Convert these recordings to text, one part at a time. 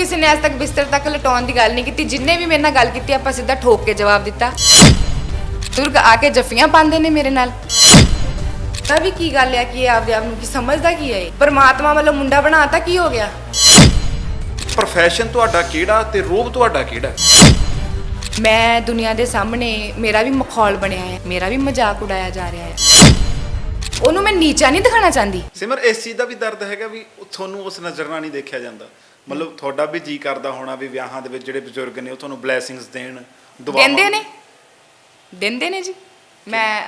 ਕਿਸੇ ਨੇ ਅੱਜ ਤੱਕ ਬਿਸਤਰ ਤੱਕ ਲਟਾਉਣ ਦੀ ਗੱਲ ਨਹੀਂ ਕੀਤੀ। ਜਿੰਨੇ ਵੀ ਮੇਰੇ ਨਾਲ ਗੱਲ ਕੀਤੀ ਆਪਾਂ ਸਿੱਧਾ ਠੋਕ ਕੇ ਜਵਾਬ ਦਿੱਤਾ। ਬਜ਼ੁਰਗ ਆ ਕੇ ਜੱਫੀਆਂ ਪਾਉਂਦੇ ਨੇ ਮੇਰੇ ਨਾਲ। ਤਾਂ ਵੀ ਕੀ ਗੱਲ ਹੈ ਕਿ ਇਹ ਆਪਦੇ ਆਪ ਨੂੰ ਕੀ ਸਮਝਦਾ ਕੀ ਹੈ ਇਹ? ਪਰਮਾਤਮਾ ਵੱਲੋਂ ਮੁੰਡਾ ਬਣਾਤਾ ਕੀ ਹੋ ਗਿਆ? ਪ੍ਰੋਫੈਸ਼ਨ ਤੁਹਾਡਾ ਕਿਹੜਾ ਤੇ ਰੋਬ ਤੁਹਾਡਾ ਕਿਹੜਾ? ਮੈਂ ਦੁਨੀਆ ਦੇ ਸਾਹਮਣੇ ਮੇਰਾ ਵੀ ਮਖੌਲ ਬਣਿਆ ਹੈ ਮੇਰਾ ਵੀ ਮਜ਼ਾਕ ਉਡਾਇਆ ਜਾ ਰਿਹਾ ਹੈ। ਉਹਨੂੰ ਮੈਂ ਨੀਚਾ ਨਹੀਂ ਦਿਖਾਣਾ ਚਾਹੁੰਦੀ। ਸਿਮਰ ਇਸ ਚੀਜ਼ ਦਾ ਵੀ ਦਰਦ ਹੈਗਾ ਵੀ ਉਹ ਤੁਹਾਨੂੰ ਉਸ ਨਜ਼ਰ ਨਾਲ ਨਹੀਂ ਦੇਖਿਆ ਜਾਂਦਾ। ਮਤਲਬ ਤੁਹਾਡਾ ਵੀ ਜੀ ਕਰਦਾ ਹੋਣਾ ਵੀ ਵਿਆਹਾਂ ਦੇ ਵਿੱਚ ਜਿਹੜੇ ਬਜ਼ੁਰਗ ਨੇ ਉਹ ਤੁਹਾਨੂੰ ਬਲੇਸਿੰਗਸ ਦੇਣ ਦੁਆਵਾਂ ਦਿੰਦੇ ਨੇ। ਦਿੰਦੇ ਨੇ ਜੀ। ਮੈਂ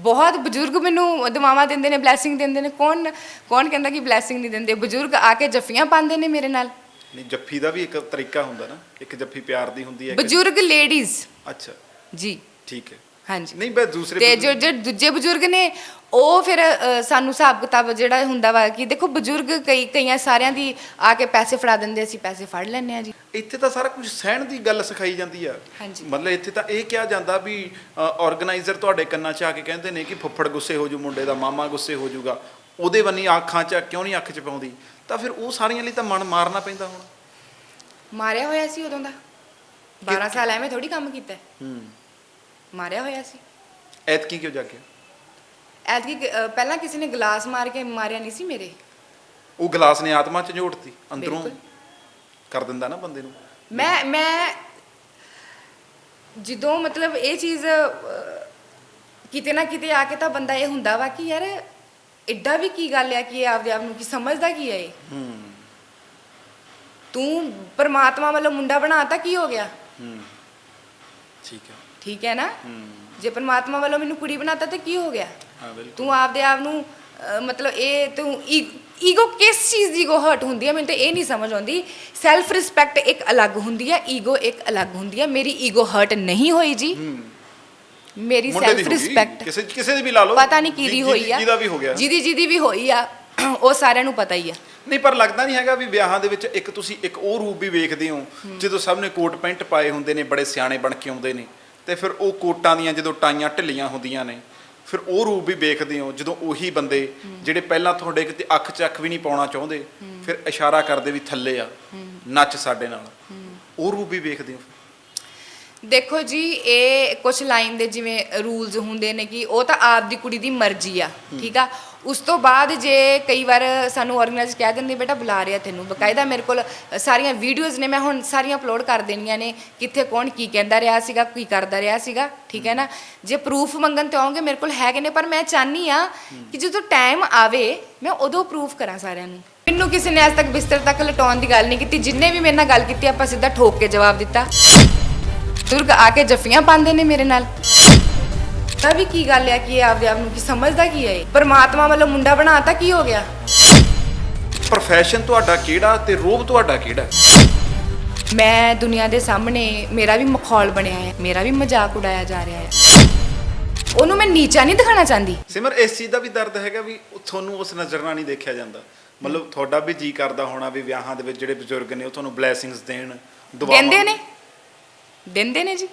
ਬਹੁਤ ਬਜ਼ੁਰਗ ਮੈਨੂੰ ਦੁਆਵਾਂ ਦਿੰਦੇ ਨੇ ਬਲੇਸਿੰਗ ਦਿੰਦੇ ਨੇ। ਕੌਣ ਕੌਣ ਕਹਿੰਦਾ ਕਿ ਬਲੇਸਿੰਗ ਨਹੀਂ ਦਿੰਦੇ? ਬਜ਼ੁਰਗ ਆ ਕੇ ਜੱਫੀਆਂ ਪਾਉਂਦੇ ਨੇ ਮੇਰੇ ਨਾਲ। ਨਹੀਂ ਜੱਫੀ ਦਾ ਵੀ ਇੱਕ ਤਰੀਕਾ ਹੁੰਦਾ ਨਾ। ਇੱਕ ਜੱਫੀ ਪਿਆਰ ਦੀ ਹੁੰਦੀ ਹੈ ਬਜ਼ੁਰਗ ਲੇਡੀਜ਼ ਅੱਛਾ। ਜੀ। ਠੀਕ ਹੈ। ਹਾਂਜੀ। ਨਹੀਂ ਬਈ ਦੂਸਰੇ ਤੇ ਜੋ ਜੋ ਦੂਜੇ ਬਜ਼ੁਰਗ ਨੇ ਉਹ ਫਿਰ ਅ, ਸਾਨੂੰ ਹਿਸਾਬ ਕਿਤਾਬ ਜਿਹੜਾ ਹੁੰਦਾ ਵਾ ਕਿ ਦੇਖੋ ਬਜ਼ੁਰਗ ਕਈ ਕਈਆਂ ਸਾਰਿਆਂ ਦੀ ਆ ਕੇ ਪੈਸੇ ਫੜਾ ਦਿੰਦੇ ਅਸੀਂ ਪੈਸੇ ਫੜ ਲੈਂਦੇ ਆ ਜੀ। ਇੱਥੇ ਤਾਂ ਸਾਰਾ ਕੁਝ ਸਹਿਣ ਦੀ ਗੱਲ ਸਿਖਾਈ ਜਾਂਦੀ ਆ। ਹਾਂਜੀ। ਮਤਲਬ ਇੱਥੇ ਤਾਂ ਇਹ ਕਿਹਾ ਜਾਂਦਾ ਵੀ ਆਰਗੇਨਾਈਜ਼ਰ ਤੁਹਾਡੇ ਕੰਨਾਂ 'ਚ ਆ ਕੇ ਕਹਿੰਦੇ ਨੇ ਕਿ ਫੁੱਫੜ ਗੁੱਸੇ ਹੋ ਜੂ ਮੁੰਡੇ ਦਾ ਮਾਮਾ ਗੁੱਸੇ ਹੋ ਜੂਗਾ। ਉਹਦੇ ਬੰਨੀ ਅੱਖਾਂ 'ਚ ਕਿਉਂ ਨਹੀਂ ਅੱਖ 'ਚ ਪਾਉਂਦੀ? ਤਾਂ ਫਿਰ ਉਹ ਸਾਰੀਆਂ ਲਈ ਤਾਂ ਮਨ ਮਾਰਨਾ ਪੈਂਦਾ ਹੁਣ। ਮਾਰਿਆ ਹੋਇਆ ਸੀ ਉਦੋਂ ਦਾ। 12 ਸਾਲ ਐਵੇਂ ਥੋੜੀ ਕੰਮ ਕੀਤਾ। ਹੈ। ਹੂੰ। ਮਾਰਿਆ ਹੋਇਆ ਸੀ? ਐਤਕੀ ਕਿਉਂ ਜਾਗਿਆ? ਐਤਕੀ ਅ, ਪਹਿਲਾਂ ਕਿਸੇ ਨੇ ਗਲਾਸ ਮਾਰ ਕੇ ਮਾਰਿਆ ਨਹੀਂ ਸੀ ਮੇਰੇ? ਉਹ ਗਲਾਸ ਨੇ ਆਤਮਾ 'ਚ ਝੋੜਤੀ ਅੰਦਰੋਂ ਬਿਲਕੁਲ। ਕਰ ਦਿੰਦਾ ਨਾ ਬੰਦੇ ਨੂੰ। ਮੈਂ ਮੈਂ ਜਦੋਂ ਮਤਲਬ ਇਹ ਚੀਜ਼ ਅ, ਕਿਤੇ ਨਾ ਕਿਤੇ ਆ ਕੇ ਤਾਂ ਬੰਦਾ ਇਹ ਹੁੰਦਾ ਵਾ ਕਿ ਯਾਰ ਐਡਾ ਵੀ ਕੀ ਗੱਲ ਆ ਕਿ ਇਹ ਆਪਦੇ ਆਪ ਨੂੰ ਕੀ ਸਮਝਦਾ ਕੀ ਹੈ ਇਹ? ਹੂੰ। ਤੂੰ ਪਰਮਾਤਮਾ ਵੱਲੋਂ ਮੁੰਡਾ ਬਣਾਤਾ ਕੀ ਹੋ ਗਿਆ? ਹੂੰ। ਠੀਕ ਹੈ ਠੀਕ ਹੈ ਨਾ? ਜੇ ਪਰਮਾਤਮਾ ਵੱਲੋਂ ਮੈਨੂੰ ਕੁੜੀ ਬਣਾਤਾ ਤਾਂ ਕੀ ਹੋ ਗਿਆ? ਤੂੰ ਆਪਦੇ ਆਪ ਨੂੰ ਮਤਲਬ ਇਹ ਤੂੰ ਈਗੋ ਕਿਸ ਚੀਜ਼ ਦੀ ਈਗੋ ਹਰਟ ਹੁੰਦੀ ਹੈ? ਮੈਨੂੰ ਤਾਂ ਇਹ ਨਹੀਂ ਸਮਝ ਆਉਂਦੀ। ਸੈਲਫ ਰਿਸਪੈਕਟ ਇੱਕ ਅਲੱਗ ਹੁੰਦੀ ਹੈ ਈਗੋ ਇੱਕ ਅਲੱਗ ਹੁੰਦੀ ਹੈ। ਮੇਰੀ ਈਗੋ ਹਰਟ ਨਹੀਂ ਹੋਈ ਜੀ। ਮੇਰੀ ਦੀ ਸੈਲਫ ਰਿਸਪੈਕਟ ਕਿਸੇ ਕਿਸੇ ਦੀ ਵੀ ਲਾ ਲਓ। ਪਤਾ ਨਹੀਂ ਕਿਹਦੀ ਜਿਹਦੀ- ਹੋਈ ਆ। ਜਿਹਦਾ ਵੀ ਹੋ ਗਿਆ। ਜਿਹਦੀ ਜਿਹਦੀ ਵੀ ਹੋਈ ਆ ਉਹ ਸਾਰਿਆਂ ਨੂੰ ਪਤਾ ਹੀ ਆ। ਨਹੀਂ ਪਰ ਲੱਗਦਾ ਨਹੀਂ ਹੈਗਾ ਵੀ ਵਿਆਹਾਂ ਦੇ ਵਿੱਚ ਇੱਕ ਤੁਸੀਂ ਇੱਕ ਉਹ ਰੂਪ ਵੀ ਵੇਖਦੇ ਹੋ। ਜਦੋਂ ਸਭ ਨੇ ਕੋਟ ਪੈਂਟ ਪਾਏ ਹੁੰਦੇ ਨੇ ਬੜੇ ਸਿਆਣੇ ਬਣ ਕੇ ਆਉਂਦੇ ਨੇ। ਤੇ ਫਿਰ ਉਹ ਕੋਟਾਂ ਦੀਆਂ ਜਦੋਂ ਟਾਈਆਂ ਢਿੱਲੀਆਂ ਹੁੰਦੀਆਂ ਨੇ, ਫਿਰ ਉਹ ਰੂਪ ਵੀ ਵੇਖਦੇ ਹੋ, ਜਦੋਂ ਉਹੀ ਬੰਦੇ ਜਿਹੜੇ ਪਹਿਲਾਂ ਤੁਹਾਡੇ ਕਿਤੇ ਅੱਖ 'ਚ ਅੱਖ ਵੀ ਨਹੀਂ ਪਾਉਣਾ ਚਾਹੁੰਦੇ, ਫਿਰ ਇਸ਼ਾਰਾ ਕਰਦੇ ਵੀ ਥੱਲੇ ਆ, ਨੱਚ ਸਾਡੇ ਨਾਲ। ਉਹ ਰੂਪ ਵੀ ਵੇਖਦੇ ਹੋ? ਦੇਖੋ ਜੀ, ਇਹ ਕੁਝ ਲਾਈਨ ਦੇ ਜਿਵੇਂ ਰੂਲਸ ਹੁੰਦੇ ਨੇ ਕਿ ਉਹ ਤਾਂ ਆਪ ਦੀ ਕੁੜੀ ਦੀ ਮਰਜ਼ੀ ਆ, ਠੀਕ ਆ? ਉਸ ਤੋਂ ਬਾਅਦ ਜੇ ਕਈ ਵਾਰ ਸਾਨੂੰ ਆਰਗੇਨਾਈਜ਼ ਕਹਿ ਦਿੰਦੇ ਬੇਟਾ ਬੁਲਾ ਰਿਹਾ ਤੈਨੂੰ। ਬਕਾਇਦਾ ਮੇਰੇ ਕੋਲ ਸਾਰੀਆਂ ਵੀਡੀਓਜ਼ ਨੇ ਮੈਂ ਹੁਣ ਸਾਰੀਆਂ ਅਪਲੋਡ ਕਰ ਦੇਣੀਆਂ ਨੇ ਕਿੱਥੇ ਕੌਣ ਕੀ ਕਹਿੰਦਾ ਰਿਹਾ ਸੀਗਾ ਕੀ ਕਰਦਾ ਰਿਹਾ ਸੀਗਾ ਠੀਕ ਹੈ ਨਾ? ਜੇ ਪ੍ਰੂਫ ਮੰਗਣ ਤੇ ਆਉਂਗੇ ਮੇਰੇ ਕੋਲ ਹੈਗੇ ਨੇ ਪਰ ਮੈਂ ਚਾਹਨੀ ਆ ਕਿ ਜਦੋਂ ਟਾਈਮ ਆਵੇ ਮੈਂ ਉਦੋਂ ਪ੍ਰੂਫ ਕਰਾਂ ਸਾਰਿਆਂ ਨੂੰ। ਮੈਨੂੰ ਕਿਸੇ ਨੇ ਅੱਜ ਤੱਕ ਬਿਸਤਰ ਤੱਕ ਲਟਾਉਣ ਦੀ ਗੱਲ ਨਹੀਂ ਕੀਤੀ। ਜਿੰਨੇ ਵੀ ਮੇਰੇ ਨਾਲ ਗੱਲ ਕੀਤੀ ਆਪਾਂ ਸਿੱਧਾ ਠੋਕ ਕੇ ਜਵਾਬ ਦਿੱਤਾ। ਬਜ਼ੁਰਗ ਆ ਕੇ ਜੱਫੀਆਂ ਪਾਉਂਦੇ ਨੇ ਮੇਰੇ ਨਾਲ। ਤਾਂ ਵੀ ਕੀ ਗੱਲ ਹੈ ਕਿ ਇਹ ਆਪਦੇ ਆਪ ਨੂੰ ਕੀ ਸਮਝਦਾ ਕੀ ਹੈ ਇਹ? ਪਰਮਾਤਮਾ ਵੱਲੋਂ ਮੁੰਡਾ ਬਣਾਤਾ ਕੀ ਹੋ ਗਿਆ? ਪ੍ਰੋਫੈਸ਼ਨ ਤੁਹਾਡਾ ਕਿਹੜਾ ਤੇ ਰੋਬ ਤੁਹਾਡਾ ਕਿਹੜਾ? ਮੈਂ ਦੁਨੀਆ ਦੇ ਸਾਹਮਣੇ ਮੇਰਾ ਵੀ ਮਖੌਲ ਬਣਿਆ ਹੈ ਮੇਰਾ ਵੀ ਮਜ਼ਾਕ ਉਡਾਇਆ ਜਾ ਰਿਹਾ ਹੈ ਉਹਨੂੰ ਮੈਂ ਨੀਚਾ ਨਹੀਂ ਦਿਖਾਣਾ ਚਾਹੁੰਦੀ। ਸਿਮਰ ਇਸ ਚੀਜ਼ ਦਾ ਵੀ ਦਰਦ ਹੈਗਾ ਵੀ ਉਹ ਤੁਹਾਨੂੰ ਉਸ ਨਜ਼ਰ ਨਾਲ ਨਹੀਂ ਦੇਖਿਆ ਜਾਂਦਾ। ਮਤਲਬ ਤੁਹਾਡਾ ਵੀ ਜੀ ਕਰਦਾ ਹੋਣਾ ਵੀ ਵਿਆਹਾਂ ਦੇ ਵਿੱਚ ਜਿਹੜੇ ਬਜ਼ੁਰਗ ਨੇ ਉਹ ਤੁਹਾਨੂੰ ਬਲੇਸਿੰਗਸ ਦੇਣ ਦੁਆਵਾਂ ਦਿੰਦੇ ਨੇ? ਦਿੰਦੇ ਨੇ ਜੀ।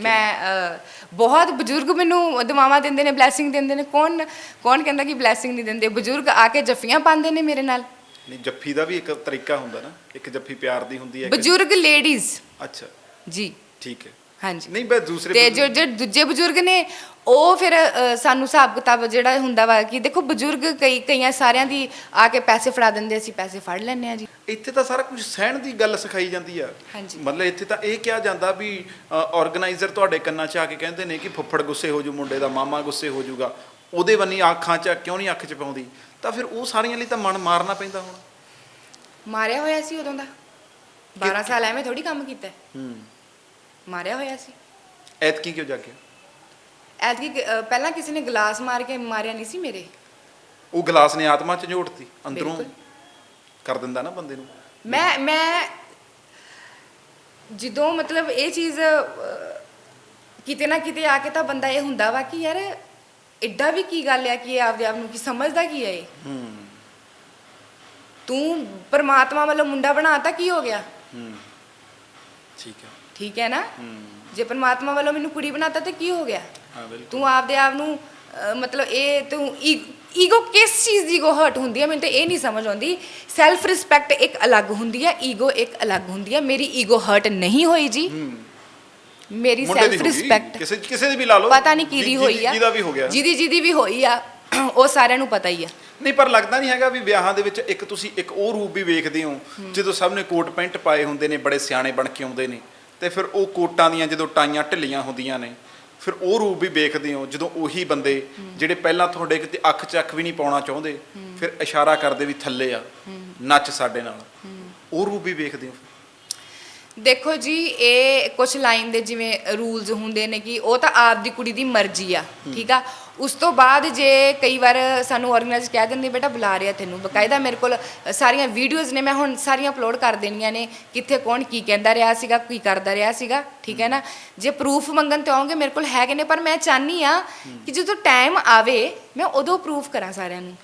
ਮੈਂ ਬਹੁਤ ਬਜ਼ੁਰਗ ਮੈਨੂੰ ਦੁਆਵਾਂ ਦਿੰਦੇ ਨੇ ਬਲੇਸਿੰਗ ਦਿੰਦੇ ਨੇ। ਕੌਣ ਕੌਣ ਕਹਿੰਦਾ ਕਿ ਬਲੇਸਿੰਗ ਨਹੀਂ ਦਿੰਦੇ? ਬਜ਼ੁਰਗ ਆ ਕੇ ਜੱਫੀਆਂ ਪਾਉਂਦੇ ਨੇ ਮੇਰੇ ਨਾਲ। ਨਹੀਂ ਜੱਫੀ ਦਾ ਵੀ ਇੱਕ ਤਰੀਕਾ ਹੁੰਦਾ ਨਾ। ਇੱਕ ਜੱਫੀ ਪਿਆਰ ਦੀ ਹੁੰਦੀ ਹੈ। ਬਜ਼ੁਰਗ ਲੇਡੀਜ਼ ਅੱਛਾ। ਜੀ। ਠੀਕ ਹੈ। ਹਾਂਜੀ। ਨਹੀਂ ਬਈ ਦੂਸਰੇ ਤੇ ਜੋ ਜੋ ਦੂਜੇ ਬਜ਼ੁਰਗ ਨੇ ਉਹ ਫਿਰ ਅ, ਸਾਨੂੰ ਹਿਸਾਬ ਕਿਤਾਬ ਜਿਹੜਾ ਹੁੰਦਾ ਵਾ ਕਿ ਦੇਖੋ ਬਜ਼ੁਰਗ ਕਈ ਕਈਆਂ ਸਾਰਿਆਂ ਦੀ ਆ ਕੇ ਪੈਸੇ ਫੜਾ ਦਿੰਦੇ ਅਸੀਂ ਪੈਸੇ ਫੜ ਲੈਂਦੇ ਆ ਜੀ। ਇੱਥੇ ਤਾਂ ਸਾਰਾ ਕੁਝ ਸਹਿਣ ਦੀ ਗੱਲ ਸਿਖਾਈ ਜਾਂਦੀ ਆ। ਹਾਂਜੀ। ਮਤਲਬ ਇੱਥੇ ਤਾਂ ਇਹ ਕਿਹਾ ਜਾਂਦਾ ਵੀ ਆਰਗੇਨਾਈਜ਼ਰ ਤੁਹਾਡੇ ਕੰਨਾਂ 'ਚ ਆ ਕੇ ਕਹਿੰਦੇ ਨੇ ਕਿ ਫੁੱਫੜ ਗੁੱਸੇ ਹੋ ਜੂ ਮੁੰਡੇ ਦਾ ਮਾਮਾ ਗੁੱਸੇ ਹੋ ਜੂਗਾ। ਉਹਦੇ ਬੰਨੀ ਅੱਖਾਂ 'ਚ ਕਿਉਂ ਨਹੀਂ ਅੱਖ 'ਚ ਪਾਉਂਦੀ? ਤਾਂ ਫਿਰ ਉਹ ਸਾਰੀਆਂ ਲਈ ਤਾਂ ਮਨ ਮਾਰਨਾ ਪੈਂਦਾ ਹੁਣ। ਮਾਰਿਆ ਹੋਇਆ ਸੀ ਉਦੋਂ ਦਾ। 12 ਸਾਲ ਐਵੇਂ ਥੋੜੀ ਕੰਮ ਕੀਤਾ। ਹੈ। ਹੂੰ। ਮਾਰਿਆ ਹੋਇਆ ਸੀ? ਐਤਕੀ ਕਿਉਂ ਜਾਗਿਆ? ਐਤਕੀ ਅ, ਪਹਿਲਾਂ ਕਿਸੇ ਨੇ ਗਲਾਸ ਮਾਰ ਕੇ ਮਾਰਿਆ ਨਹੀਂ ਸੀ ਮੇਰੇ? ਉਹ ਗਲਾਸ ਨੇ ਆਤਮਾ 'ਚ ਝੋੜਤੀ ਅੰਦਰੋਂ ਬਿਲਕੁਲ। ਕਰ ਦਿੰਦਾ ਨਾ ਬੰਦੇ ਨੂੰ। ਮੈਂ ਮੈਂ ਜਦੋਂ ਮਤਲਬ ਇਹ ਚੀਜ਼ ਅ, ਕਿਤੇ ਨਾ ਕਿਤੇ ਆ ਕੇ ਤਾਂ ਬੰਦਾ ਇਹ ਹੁੰਦਾ ਵਾ ਕਿ ਯਾਰ ਐਡਾ ਵੀ ਕੀ ਗੱਲ ਆ ਕਿ ਇਹ ਆਪਦੇ ਆਪ ਨੂੰ ਕੀ ਸਮਝਦਾ ਕੀ ਹੈ ਇਹ? ਹੂੰ। ਤੂੰ ਪਰਮਾਤਮਾ ਵੱਲੋਂ ਮੁੰਡਾ ਬਣਾਤਾ ਕੀ ਹੋ ਗਿਆ? ਹੂੰ। ਠੀਕ ਹੈ। ਠੀਕ ਹੈ ਨਾ? ਜੇ ਪਰਮਾਤਮਾ ਵੱਲੋਂ ਮੈਨੂੰ ਕੁੜੀ ਬਣਾਤਾ ਤਾਂ ਕੀ ਹੋ ਗਿਆ? ਤੂੰ ਆਪਦੇ ਆਪ ਨੂੰ ਮਤਲਬ ਇਹ ਤੂੰ ਈਗੋ ਕਿਸ ਚੀਜ਼ ਦੀ ਈਗੋ ਹਰਟ ਹੁੰਦੀ ਹੈ? ਮੈਨੂੰ ਤਾਂ ਇਹ ਨਹੀਂ ਸਮਝ ਆਉਂਦੀ। ਸੈਲਫ ਰਿਸਪੈਕਟ ਇੱਕ ਅਲੱਗ ਹੁੰਦੀ ਹੈ ਈਗੋ ਇੱਕ ਅਲੱਗ ਹੁੰਦੀ ਹੈ। ਮੇਰੀ ਈਗੋ ਹਰਟ ਨਹੀਂ ਹੋਈ ਜੀ। ਮੇਰੀ ਸੈਲਫ ਰਿਸਪੈਕਟ ਕਿਸੇ ਕਿਸੇ ਦੀ ਵੀ ਲਾ ਲਓ। ਪਤਾ ਨਹੀਂ ਕਿਹਦੀ ਹੋਈ ਆ। ਜਿਹਦਾ ਵੀ ਹੋ ਗਿਆ। ਜਿਹਦੀ ਜਿਹਦੀ ਵੀ ਹੋਈ ਆ ਉਹ ਸਾਰਿਆਂ ਨੂੰ ਪਤਾ ਹੀ ਆ। ਨਹੀਂ ਪਰ ਲੱਗਦਾ ਨਹੀਂ ਹੈਗਾ ਵੀ ਵਿਆਹਾਂ ਦੇ ਵਿੱਚ ਇੱਕ ਤੁਸੀਂ ਇੱਕ ਉਹ ਰੂਪ ਵੀ ਵੇਖਦੇ ਹੋ। ਜਦੋਂ ਸਭ ਨੇ ਕੋਟ ਪੈਂਟ ਪਾਏ ਹੁੰਦੇ ਨੇ ਬੜੇ ਸਿਆਣੇ ਬਣ ਕੇ ਆਉਂਦੇ ਨੇ। ਤੇ ਫਿਰ ਉਹ ਕੋਟਾਂ ਦੀਆਂ ਜਦੋਂ ਟਾਈਆਂ ਢਿੱਲੀਆਂ ਹੁੰਦੀਆਂ ਨੇ ਫਿਰ ਉਹ ਰੂਪ ਵੀ ਵੇਖਦੇ ਹੋ ਜਦੋਂ ਉਹੀ ਬੰਦੇ ਜਿਹੜੇ ਪਹਿਲਾਂ ਤੁਹਾਡੇ ਕਿਤੇ ਅੱਖ 'ਚ ਅੱਖ ਵੀ ਨਹੀਂ ਪਾਉਣਾ ਚਾਹੁੰਦੇ ਫਿਰ ਇਸ਼ਾਰਾ ਕਰਦੇ ਵੀ ਥੱਲੇ ਆ ਨੱਚ ਸਾਡੇ ਨਾਲ। ਉਹ ਰੂਪ ਵੀ ਵੇਖਦੇ ਹੋ ਦੇਖੋ ਜੀ ਇਹ ਕੁਝ ਲਾਈਨ ਦੇ ਜਿਵੇਂ ਰੂਲਸ ਹੁੰਦੇ ਨੇ ਕਿ ਉਹ ਤਾਂ ਆਪ ਦੀ ਕੁੜੀ ਦੀ ਮਰਜ਼ੀ ਆ ਠੀਕ ਆ? ਉਸ ਤੋਂ ਬਾਅਦ ਜੇ ਕਈ ਵਾਰ ਸਾਨੂੰ ਆਰਗੇਨਾਈਜ਼ ਕਹਿ ਦਿੰਦੇ ਬੇਟਾ ਬੁਲਾ ਰਿਹਾ ਤੈਨੂੰ। ਬਕਾਇਦਾ ਮੇਰੇ ਕੋਲ ਸਾਰੀਆਂ ਵੀਡੀਓਜ਼ ਨੇ ਮੈਂ ਹੁਣ ਸਾਰੀਆਂ ਅਪਲੋਡ ਕਰ ਦੇਣੀਆਂ ਨੇ ਕਿੱਥੇ ਕੌਣ ਕੀ ਕਹਿੰਦਾ ਰਿਹਾ ਸੀਗਾ ਕੀ ਕਰਦਾ ਰਿਹਾ ਸੀਗਾ ਠੀਕ ਹੈ ਨਾ? ਜੇ ਪ੍ਰੂਫ ਮੰਗਣ ਤੇ ਆਉਂਗੇ ਮੇਰੇ ਕੋਲ ਹੈਗੇ ਨੇ ਪਰ ਮੈਂ ਚਾਹਨੀ ਆ ਕਿ ਜਦੋਂ ਟਾਈਮ ਆਵੇ ਮੈਂ ਉਦੋਂ ਪ੍ਰੂਫ ਕਰਾਂ ਸਾਰਿਆਂ ਨੂੰ।